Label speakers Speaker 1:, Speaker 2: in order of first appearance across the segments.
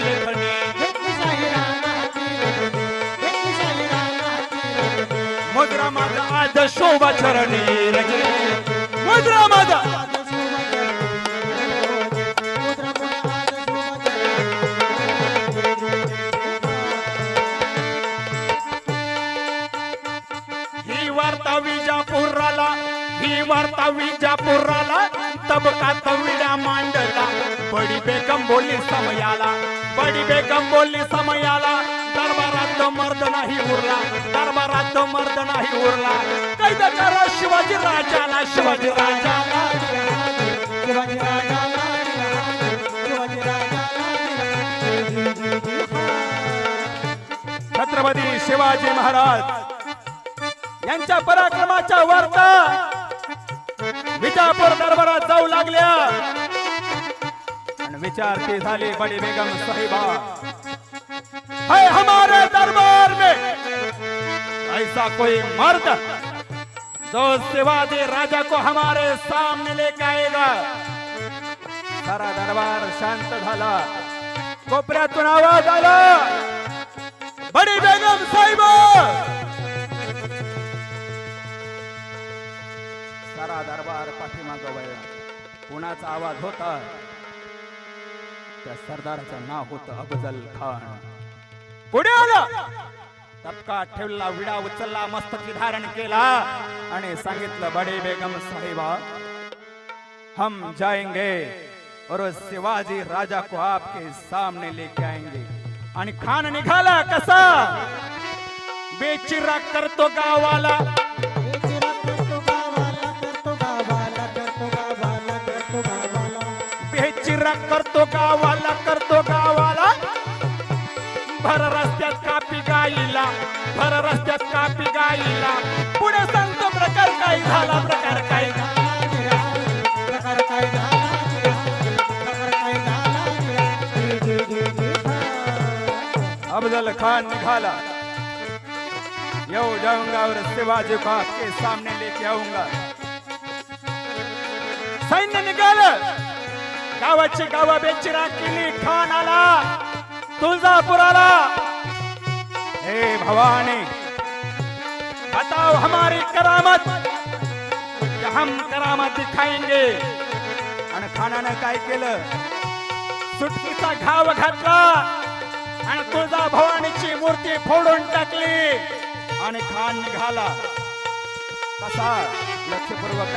Speaker 1: लेखणी मुद्रा माझा आज शोभा चरणी रजनी मुद्रा माझा ही वार्ता विजापुराला ही वार्ता विजापुराला. तबका विडा मांडला. बडी बेगम बोलली समयाला बडी बेगम बोलली समयाला। दरबारात मर्द नाही उरला दरबारात मर्द नाही उरला। कैद करा शिवाजी राजाला शिवाजी राजाला। छत्रपती शिवाजी महाराज यांच्या पराक्रमाच्या वार्ता विजापूर दरबारात जाऊ लागल्या। विचारती झाले बड़े बेगम साहिबा। है हमारे दरबार में। ऐसा कोई मर्द जो सेवा दे राजा को हमारे सामने लेके आएगा। सारा दरबार शांत झाला। कोपऱ्यातून आवाज आला। बडी बेगम साहिबा। सारा दरबार पाठीमागं वळला। कुणाचा आवाज होता? त्या सरदाराचं नाव होतं अफजल खान. पुढे आला. तपका ठेवला विडा उचलला मस्तकी धारण केला आणि सांगितलं बडे बेगम साहेबा हम जाएंगे और शिवाजी राजा को आपके सामने लेके आएंगे. आणि खान निघाला कसा? बेचिरा करतो गावाला. बेचिरा करतो गावाला करतो गावाला. भर रस्त्यात कापी गाईला भर रस्त्यात कापी गाईला. पुढे सांगतो प्रकार काय झाला प्रकार काय अफजल खान निघाला. येऊ जाऊंगा और शिवाजी को आपके सामने लेके आऊंगा सैन्य निघाल. गावाची गावा बेचिरा केली खान आला. तुळजापूर आला हे भवानी बताओ हमारी करामत. म्हणजे हम करामत दिखाएंगे. आणि खानानं काय केलं? सुटकीचा घाव घातला. आणि तुळजा भवानीची मूर्ती फोडून टाकली. आणि खान निघाला. कसा? लक्षपूर्वक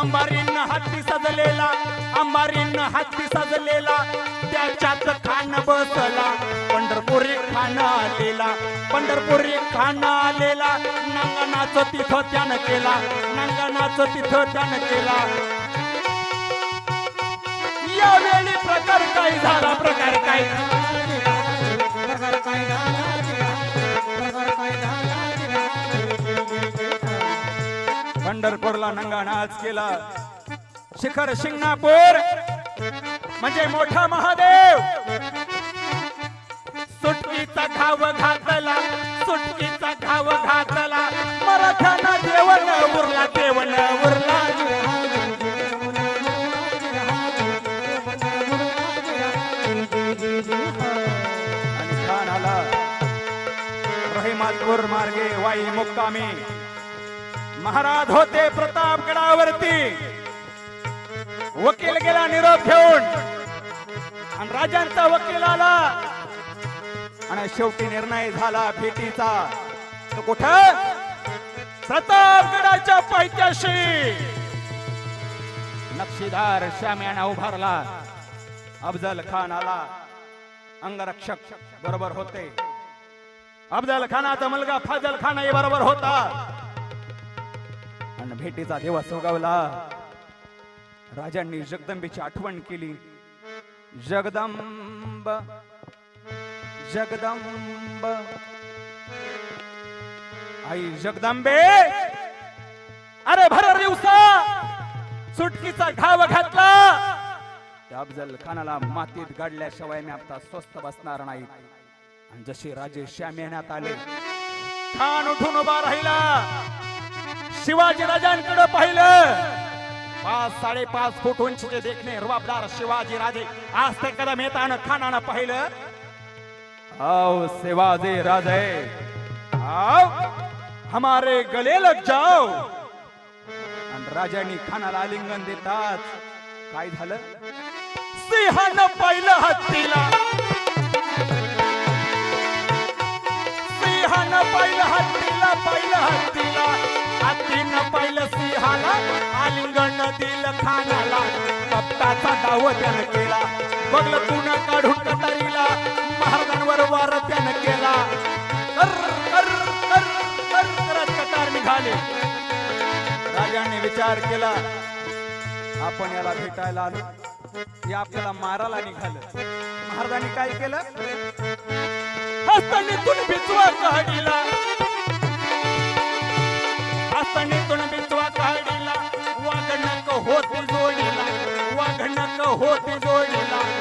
Speaker 1: अंबारीन हत्ती सजलेला अंबारीन हत्ती सजलेला त्याच्यात खान बसला पंढरपुरी खान आलेला पंढरपुरी खान आलेला नंगनाचं तिथं त्यानं केला नंगनाचं तिथं त्यानं केला. यावेळी प्रकार काय झाला? प्रकार काय? पंढरपूरला नंगा नाच केला. शिखर शिंगणापूर म्हणजे मोठा महादेव. सुटकीचा घाव घातला सुटकीचा घाव घातला. मराठ्यांना देवन उरला देवन उरला. आणि खान आला रहिमातपूर मार्गे वाई मुक्कामी. महाराज होते प्रतापगडावरती वकील गेला निरोप घेऊन. आणि राजांचा वकील आला. आणि शेवटी निर्णय झाला भेटीचा. तो कुठ? प्रतापगडाच्या पायथ्याशी. नक्षीदार श्याम्याना उभारला. अफजल खान आला. अंगरक्षक बरोबर होते. अफजल खानाचा मुलगा फाजल खान बरोबर होता. आणि भेटीचा दिवस उगवला. राजांनी जगदंबेची आठवण केली. जगदंब जगदंब. आई जगदंबे! अरे भर दिवसा! सुटकीचा घाव घातला! त्या अफजल खानाला मातीत गाडल्याशिवाय मी आता स्वस्त बसणार नाही. आणि जसे राजे श्याम येण्यात आले खान उठून उभा राहिला. शिवाजी राजांकडे पाहिलं. पाच साडेपाच फूट उंचीचे देखणे रुबाबदार शिवाजी राजे आज ते कदम येताना खानानं पाहिलं. आओ शिवाजी राजे आओ हमारे गले लग जाओ. आणि राजांनी खानाला आलिंगन देतात. काय झालं? सिंहानं पाहिलं हत्तीला. सिंहानं पाहिलं हत्तीला पाहिलं हत्तीला. हत्तीनं पाहिलं सिंहाला आलिंगण दिलं खाण्याला. कप्ताचा डाव त्यानं केला. बघलं तुन काढून कटारीला. महाराजांवर वार त्यानं केला. कर कर कर कर करत निघाले. राजाने विचार केला आपण याला भेटायला आलो. हे आपल्याला मारायला निघालं. महाराजांनी काय केलं? हस्तनीतून बिचवा काढिला हस्तनीतून बिंदवा काढिला वाघनक होती जोडीला. वाघनक होती जोडीला.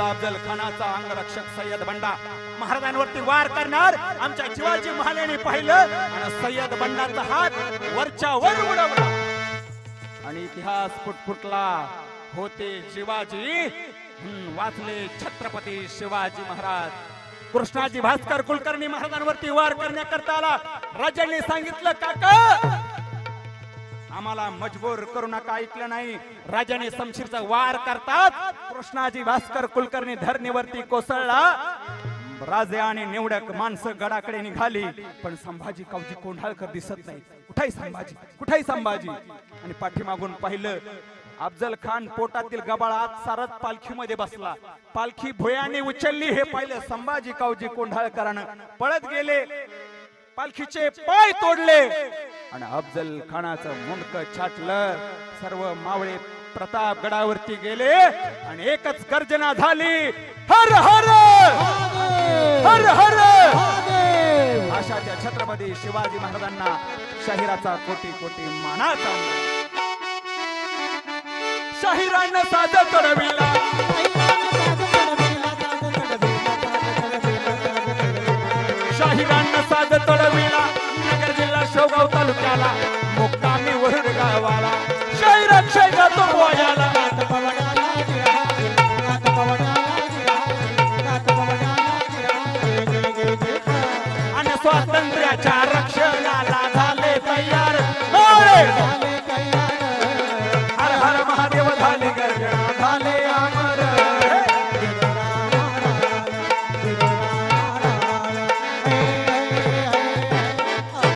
Speaker 1: शब्द अफजल खानाचा अंगरक्षक सय्यद बंडा. महाराजांवरती वार करणार. आमच्या शिवाजी महाराजांनी पाहिलं. आणि सय्यद बंडाचा हात वरच्या वर उडवला. आणि इतिहास फुटफुटला होते शिवाजी. हम्म, वाचले छत्रपती शिवाजी महाराज. कृष्णाजी भास्कर कुलकर्णी महाराजांवरती वार करण्याकरता आला. राजांनी सांगितलं काका आम्हाला मजबूर करू नका ऐकलं नाही. राजाने समशीरचा वार करतात. कृष्णाजी भास्कर कुलकर्णी धरणीवरती कोसळला. राजे आणि निवडक माणसं गडाकडे निघाली. पण संभाजी कावजी कोंढाळकर दिसत नाही कुठाही संभाजी कुठाही संभाजी. आणि पाठीमागून पाहिलं अफजल खान पोटातील गबाळ आत सारत पालखीमध्ये बसला. पालखी भुयाने उचलली हे पाहिलं संभाजी कावजी कोंढाळकरानं. पळत गेले. पालखीचे पाय तोडले. आणि अफजल खानाचं मुंडक छाटलं. सर्व मावळे प्रताप गडावरती गेले आणि एकच गर्जना झाली. हर हर! हर हर! अशाच्या छत्रपती शिवाजी महाराजांना शाहिराचा कोटी कोटी मानाचा. शाहिरानं साज चढविला Lakshana.